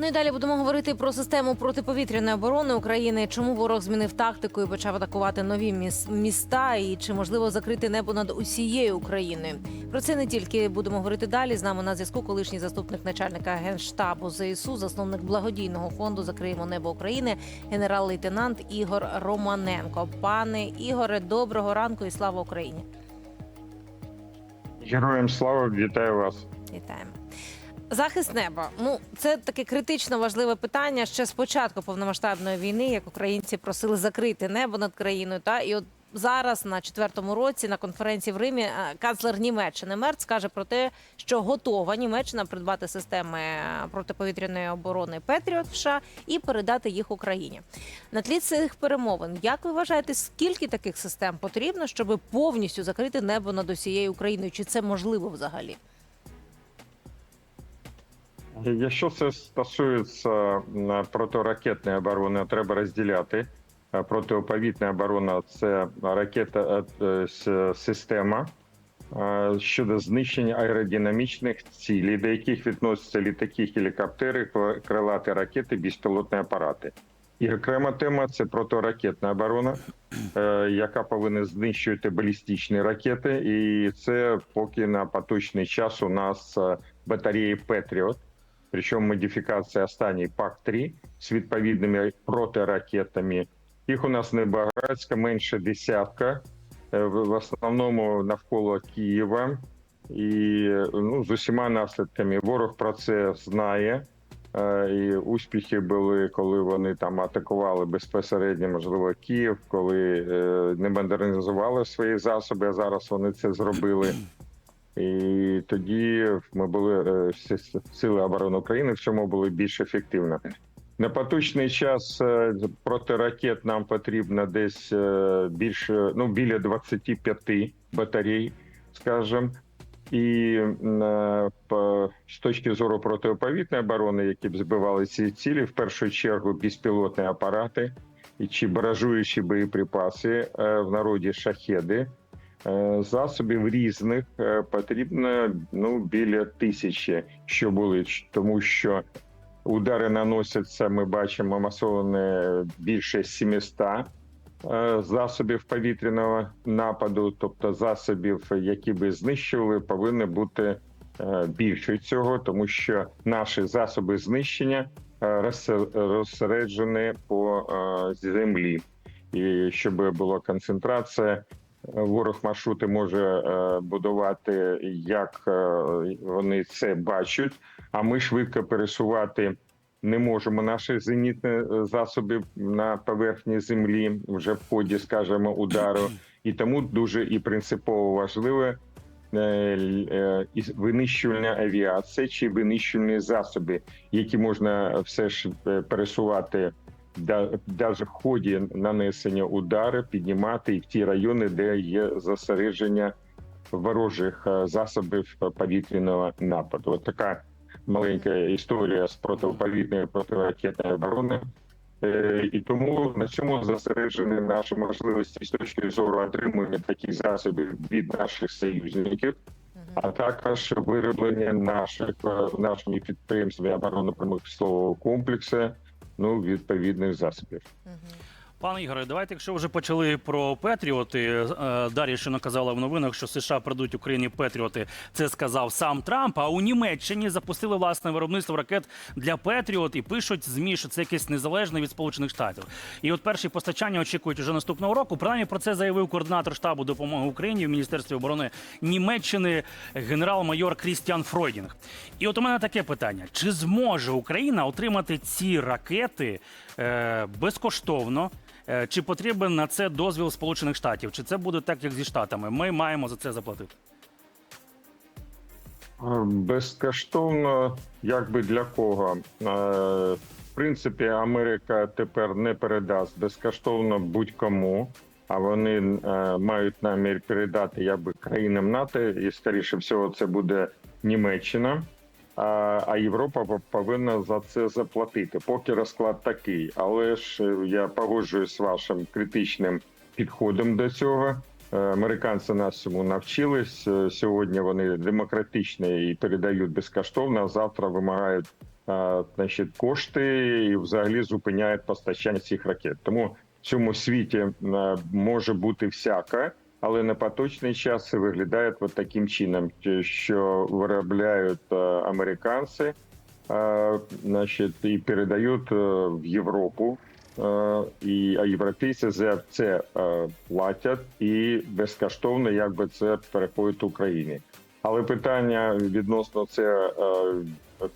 Ну і далі будемо говорити про систему протиповітряної оборони України. Чому ворог змінив тактику і почав атакувати нові міс- міста, і чи можливо закрити небо над усією Україною? Про це не тільки будемо говорити далі. З нами на зв'язку колишній заступник начальника генштабу ЗСУ, засновник благодійного фонду Закриємо небо України, генерал-лейтенант Ігор Романенко. Пане Ігоре, доброго ранку і слава Україні! Героям слава, вітаю вас. Вітаємо. Захист неба. Ну це таке критично важливе питання. Ще з початку повномасштабної війни, як українці просили закрити небо над країною. Та і от зараз, на четвертому році, на конференції в Римі, е, канцлер Німеччини Мерц каже про те, що готова Німеччина придбати системи е, протиповітряної оборони Петріот США і передати їх Україні. На тлі цих перемовин, як ви вважаєте, скільки таких систем потрібно, щоб повністю закрити небо над усією Україною? Чи це можливо взагалі? Якщо це стосується протиракетної оборони, треба розділяти. Е, Протиповітна оборона це ракета е, е, система щодо знищення аеродинамічних цілей, до яких відносяться літаки, гелікоптери, кр- крилаті ракети, безпілотні апарати. І окрема тема це протиракетна оборона, яка повинна знищувати балістичні ракети. І це поки на поточний час у нас батареї Петріот. Причому модифікація останній ПАК-3 з відповідними протиракетами. Їх у нас небагацько, менше десятка, е, в в основному навколо Києва. І ну, з усіма наслідками ворог про це знає. Е, І успіхи були, коли вони там атакували безпосередньо, можливо, Київ, коли е, не модернізували свої засоби, а зараз вони це зробили. І тоді ми були е, всі сили оборони України в цьому були більш ефективні. На поточний час е, проти ракет нам потрібно десь е, більше ну біля 25 батарей, скажімо. І з точки зору протиповітної оборони, які б збивали ці цілі, в першу чергу безпілотні апарати чи баражуючі боєприпаси в народі шахеди. Е, Засобів різних е, потрібно ну біля тисячі, що були, тому що удари наносяться. Ми бачимо масоване більше 700 е, засобів повітряного нападу, тобто засобів, які би знищували, повинно бути більше цього, тому що наші засоби знищення розсереджені по землі, і щоб була концентрація. Ворог маршрути може е, будувати, як е, вони це бачать, а ми швидко пересувати не можемо наші зенітні е, засоби на поверхні землі вже в ході, скажімо, удару. І тому дуже і принципово важливе винищувальна авіація чи винищувальні засоби, які можна все ж пересувати навіть в ході нанесення удару, піднімати і в ті райони, де є зосередження ворожих е, засобів повітряного нападу. От така маленька історія з протиповітної протиракетної оборони. Е, І тому на цьому зосереджені наші можливості з точки зору отримання таких засобів від наших союзників, а також вироблення наших е, нашими підприємствами оборонно-промислового комплексу ну відповідних засобів. Пане Ігоре, давайте, якщо вже почали про Петріоти, е, Дар'я ще наказала в новинах, що США придуть Україні Петріоти. Це сказав сам Трамп. А у Німеччині запустили власне виробництво ракет для Петріот і пишуть змі, що це якесь незалежне від Сполучених Штатів. І от перші постачання очікують уже наступного року. Принаймні про це заявив координатор штабу допомоги Україні в Міністерстві оборони Німеччини генерал-майор Крістіан Фройдінг. І от у мене таке питання: чи зможе Україна отримати ці ракети безкоштовно? Е, Чи потрібен на це дозвіл Сполучених Штатів? Чи це буде так, як зі Штатами? Ми маємо за це заплатити. Е, Безкоштовно, як би для кого. Е, В принципі, Америка тепер не передасть безкоштовно будь-кому, а вони е, мають намір передати якби країнам НАТО, і скоріше всього, це буде Німеччина. А, Європа повинна за це заплатити. Поки розклад такий. Але ж е, я погоджуюсь з вашим критичним підходом до цього. Е, Американці нас цьому навчились. Е, Сьогодні вони демократичні і передають безкоштовно. а Завтра вимагають значить, кошти і взагалі зупиняють постачання цих ракет. Тому в цьому світі може бути всяке, але на поточний час виглядає от таким чином, що виробляють е, американці, е, значить, і передають е, в Європу. І а європейці за це платять і безкоштовно, якби це переходить Україні. Але питання відносно це,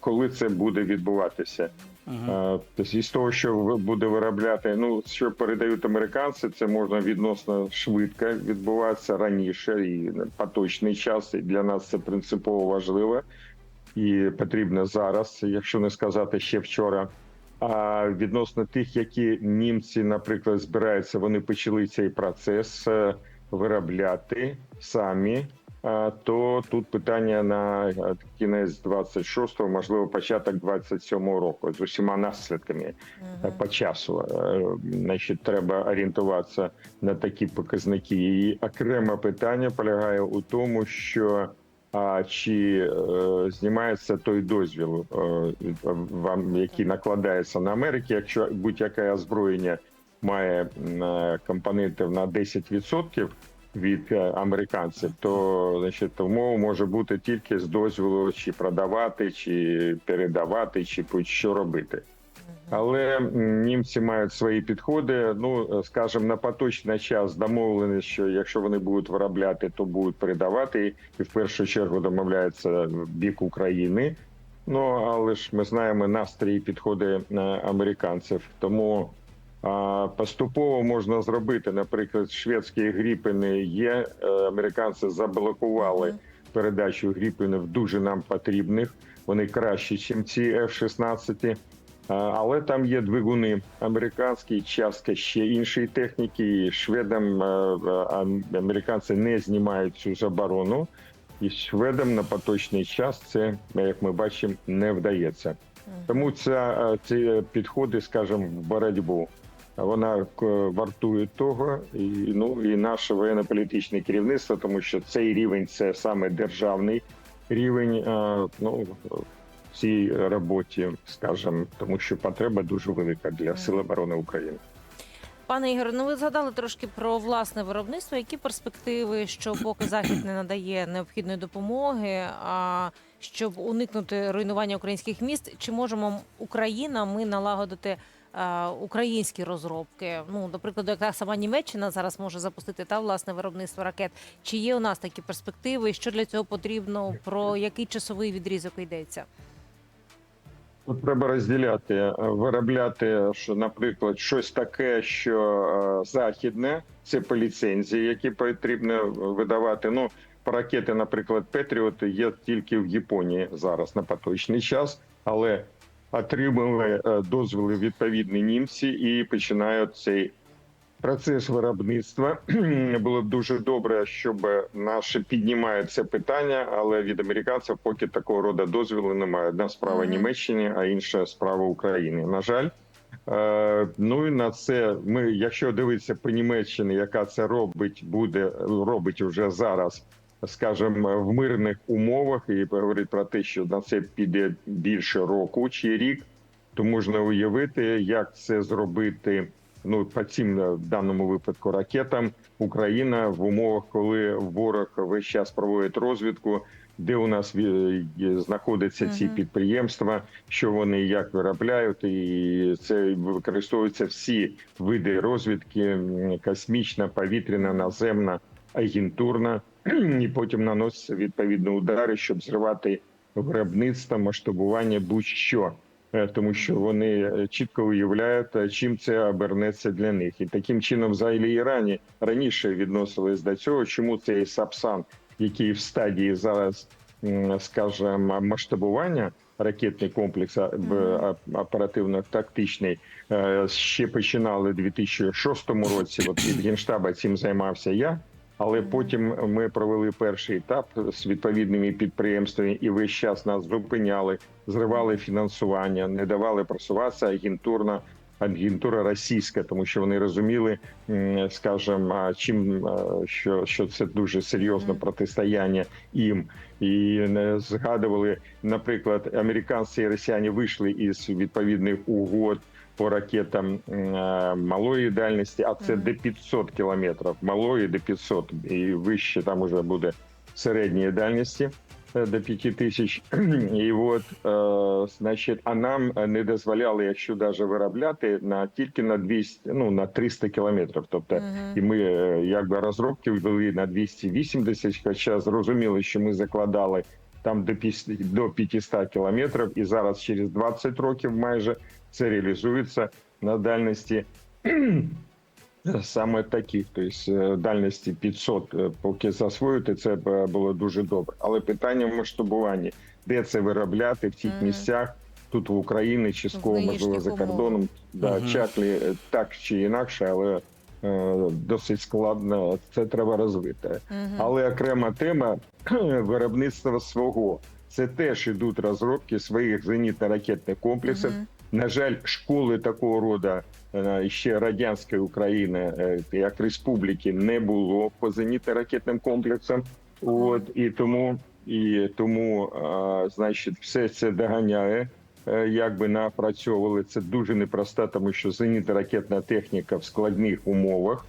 коли це буде відбуватися. Е, Тобто того, що буде виробляти, ну що передають американці, це можна відносно швидко відбуватися раніше і поточний час. І для нас це принципово важливо і потрібно зараз, якщо не сказати ще вчора. А відносно тих, які німці, наприклад, збираються, вони почали цей процес е, виробляти самі. То тут питання на е, кінець 26-го, можливо, початок 27-го року з усіма наслідками е, по часу. Е, Значить, треба орієнтуватися на такі показники. І окреме питання полягає у тому, що а чи е, знімається той дозвіл, е, вам який накладається на Америку, якщо будь-яке озброєння має е, компонентів на 10% від е, американців, то значить умова може бути тільки з дозволу чи продавати, чи передавати, чи будь-що робити. Але німці мають свої підходи. Ну скажімо, на поточний час домовлені, що якщо вони будуть виробляти, то будуть передавати, і в першу чергу домовляється бік України. Ну але ж ми знаємо настрої і підходи е, американців. Тому поступово можна зробити. Наприклад, шведські гріпини є. е, Американці заблокували передачу гріпинів дуже нам потрібних. Вони кращі, ніж ці F-16. Але там є двигуни американські, частка ще іншої техніки. І шведам е, е, ам- американці не знімають цю заборону, і шведам на поточний час це, як ми бачимо, не вдається. Тому ця е, ці підходи, скажімо, в боротьбу. Вона е, вартує того, і ну і наше воєнно-політичне керівництво, тому що цей рівень це саме державний рівень. е, Ну цій роботі, скажімо, тому що потреба дуже велика для Сил оборони України. Пане Ігоре, ну ви згадали трошки про власне виробництво. Які перспективи, що поки захід не надає необхідної допомоги, а щоб уникнути руйнування українських міст, чи можемо Україна ми налагодити українські розробки? Ну, до прикладу, як сама Німеччина зараз може запустити та власне виробництво ракет. Чи є у нас такі перспективи? Що для цього потрібно? Про який часовий відрізок йдеться? Тут треба розділяти, е, виробляти, що, наприклад, щось таке, що е, західне, це по ліцензії, які потрібно видавати. Ну, ракети, наприклад, Петріот є тільки в Японії зараз на поточний час, але отримали е, дозволи відповідні німці і починають цей процес виробництва. Було б дуже добре, щоб наші піднімають це питання, але від американців поки такого роду дозволу немає. Одна справа Німеччини, а інша справа України. На жаль. Е, ну і на це ми, якщо дивитися по Німеччині, яка це робить, буде робить вже зараз, скажімо, в мирних умовах, і говорить про те, що на це піде більше року чи рік, то можна уявити, як це зробити. Ну, по цим в даному випадку ракетам Україна в умовах, коли ворог весь час проводить розвідку, де у нас е, знаходяться ці підприємства, що вони як виробляють, і це використовуються всі види розвідки: космічна, повітряна, наземна, агентурна, і потім наносяться відповідні удари, щоб зривати виробництво, масштабування будь-що. Е, Тому що вони е, чітко уявляють, е, чим це обернеться для них, і таким чином, взагалі, Ірані раніше відносились до цього. Чому цей Сапсан, який в стадії зараз, скажімо, масштабування ракетний комплекс оперативно-тактичний, ще починали у 2006 році. От від генштаба цим займався я. Але потім ми провели перший етап з відповідними підприємствами, і весь час нас зупиняли, зривали фінансування, не давали просуватися агентурно. агентура російська, тому що вони розуміли, скажімо, чим що, що це дуже серйозне протистояння їм. І не згадували, наприклад, американці і росіяни вийшли із відповідних угод по ракетам е, малої дальності, а це до 500 кілометрів. Малої до 500, і вище там уже буде середньої дальності е, до 5 тисяч. І от, значить, а нам не дозволяли, якщо навіть виробляти на тільки на 200, ну на 300 кілометрів. Тобто, Мгм. і ми е, якби розробки ввели на 280, хоча зрозуміли, що ми закладали там до 50 до 500 кілометрів, і зараз через 20 років майже це реалізується на дальності саме таких, тобто е, дальності 500, е, поки засвоїти, це було дуже добре. Але питання в масштабуванні, де це виробляти в тих місцях, тут в Україні, частково, В можливо, за кордоном, да, Мгм. чаклі е, так чи інакше, але е, досить складно, це треба розвити. Мгм. Але окрема тема виробництва свого. Це теж ідуть розробки своїх зенітно-ракетних комплексів. Мгм. На жаль, школи такого роду е, ще радянської України, е, як республіки, не було по зенітно-ракетним комплексам. От і тому, і тому, е, значить, все це доганяє. е, Якби напрацьовували це дуже непросто, тому що зенітно-ракетна техніка в складних умовах.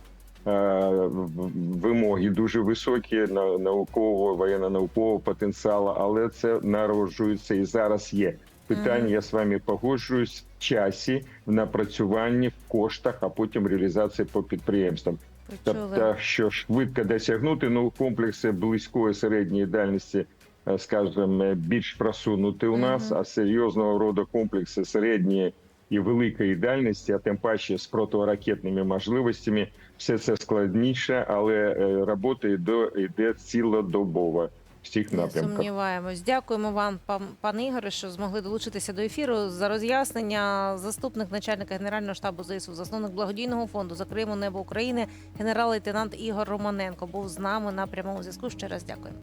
Вимоги дуже високі на наукового воєнно-наукового потенціалу, але це народжується і зараз є. Питання, Мгм. я з вами погоджуюсь в часі, в напрацюванні, в коштах, а потім реалізації по підприємствам. Тобто, що швидко досягнути, ну комплекси близької середньої дальності, е, скажімо, більш просунуті у нас, Мгм. а серйозного роду комплекси середньої і великої дальності, а тим паче з протиракетними можливостями, все це складніше, але е, робота йде цілодобово всіх Не напрямках. сумніваємось. Дякуємо вам, пан, Ігоре, що змогли долучитися до ефіру. За роз'яснення заступник начальника генерального штабу ЗСУ, засновник благодійного фонду за Криму Небо України, генерал-лейтенант Ігор Романенко був з нами на прямому зв'язку. Ще раз дякую.